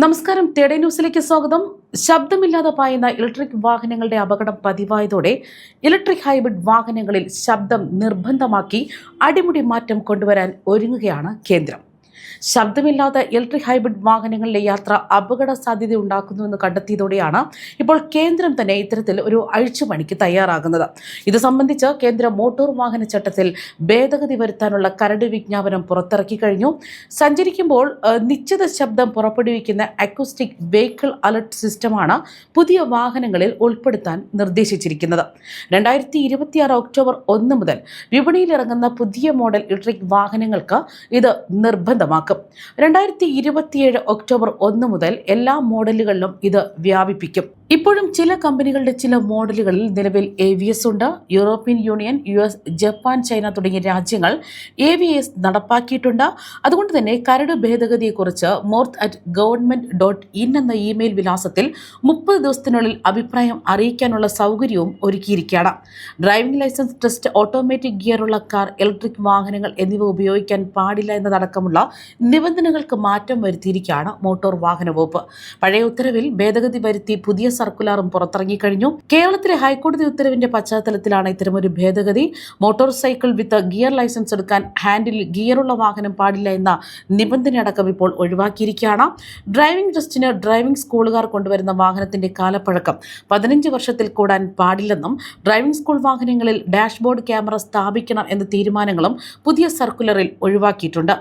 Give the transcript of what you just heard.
നമസ്കാരം. തേടേ ന്യൂസിലേക്ക് സ്വാഗതം. ശബ്ദമില്ലാതെ പായുന്ന ഇലക്ട്രിക് വാഹനങ്ങളുടെ അപകടം പതിവായതോടെ ഇലക്ട്രിക് ഹൈബ്രിഡ് വാഹനങ്ങളിൽ ശബ്ദം നിർബന്ധമാക്കി അടിമുടി മാറ്റം കൊണ്ടുവരാൻ ഒരുങ്ങുകയാണ് കേന്ദ്രം. ശബ്ദമില്ലാത്ത ഇലക്ട്രിക് ഹൈബ്രിഡ് വാഹനങ്ങളിലെ യാത്ര അപകട സാധ്യത ഉണ്ടാക്കുന്നുവെന്ന് കണ്ടെത്തിയതോടെയാണ് ഇപ്പോൾ കേന്ദ്രം തന്നെ ഇത്തരത്തിൽ ഒരു അഴിച്ചുപണിക്ക് തയ്യാറാകുന്നത്. ഇത് സംബന്ധിച്ച് കേന്ദ്ര മോട്ടോർ വാഹന ചട്ടത്തിൽ ഭേദഗതി വരുത്താനുള്ള കരട് വിജ്ഞാപനം പുറത്തിറക്കി കഴിഞ്ഞു. സഞ്ചരിക്കുമ്പോൾ നിശ്ചിത ശബ്ദം പുറപ്പെടുവിക്കുന്ന അക്യൂസ്റ്റിക് വെഹിക്കിൾ അലർട്ട് സിസ്റ്റമാണ് പുതിയ വാഹനങ്ങളിൽ ഉൾപ്പെടുത്താൻ നിർദ്ദേശിച്ചിരിക്കുന്നത്. രണ്ടായിരത്തി ഇരുപത്തിയാറ് ഒക്ടോബർ ഒന്ന് മുതൽ വിപണിയിലിറങ്ങുന്ന പുതിയ മോഡൽ ഇലക്ട്രിക് വാഹനങ്ങൾക്ക് ഇത് നിർബന്ധമാക്കും രണ്ടായിരത്തി ഇരുപത്തിയേഴ് ഒക്ടോബർ ഒന്ന് മുതൽ എല്ലാ മോഡലുകളിലും ഇത് വ്യാപിപ്പിക്കും. ഇപ്പോഴും ചില കമ്പനികളുടെ ചില മോഡലുകളിൽ നിലവിൽ എ വി എസ് ഉണ്ട്. European Union U S Japan China തുടങ്ങിയ രാജ്യങ്ങൾ എ വി എസ് നടപ്പാക്കിയിട്ടുണ്ട്. അതുകൊണ്ട് തന്നെ കരട് ഭേദഗതിയെക്കുറിച്ച് morth at government dot in എന്ന ഇമെയിൽ വിലാസത്തിൽ മുപ്പത് ദിവസത്തിനുള്ളിൽ അഭിപ്രായം അറിയിക്കാനുള്ള സൗകര്യവും ഒരുക്കിയിരിക്കുകയാണ്. ഡ്രൈവിംഗ് ലൈസൻസ് ടെസ്റ്റ് ഓട്ടോമാറ്റിക് ഗിയറുള്ള കാർ ഇലക്ട്രിക് വാഹനങ്ങൾ എന്നിവ ഉപയോഗിക്കാൻ പാടില്ല എന്നതടക്കമുള്ള നിബന്ധനകൾക്ക് മാറ്റം വരുത്തിയിരിക്കുകയാണ് മോട്ടോർ വാഹന വകുപ്പ്. പഴയ ഉത്തരവിൽ ഭേദഗതി വരുത്തി പുതിയ സർക്കുലറും പുറത്തിറങ്ങിക്കഴിഞ്ഞു കേരളത്തിലെ ഹൈക്കോടതി ഉത്തരവിന്റെ പശ്ചാത്തലത്തിലാണ് ഇത്തരമൊരു ഭേദഗതി. Motor cycle with gear licence എടുക്കാൻ ഹാൻഡിൽ ഗിയറുള്ള വാഹനം പാടില്ല എന്ന നിബന്ധനയടക്കം ഇപ്പോൾ ഒഴിവാക്കിയിരിക്കുകയാണ്. ഡ്രൈവിംഗ് ടെസ്റ്റിന് ഡ്രൈവിംഗ് സ്കൂളുകാർ കൊണ്ടുവരുന്ന വാഹനത്തിന്റെ കാലപ്പഴക്കം പതിനഞ്ച് വർഷത്തിൽ കൂടാൻ പാടില്ലെന്നും ഡ്രൈവിംഗ് സ്കൂൾ വാഹനങ്ങളിൽ ഡാഷ്ബോർഡ് ക്യാമറ സ്ഥാപിക്കണം എന്ന തീരുമാനങ്ങളും പുതിയ സർക്കുലറിൽ ഒഴിവാക്കിയിട്ടുണ്ട്.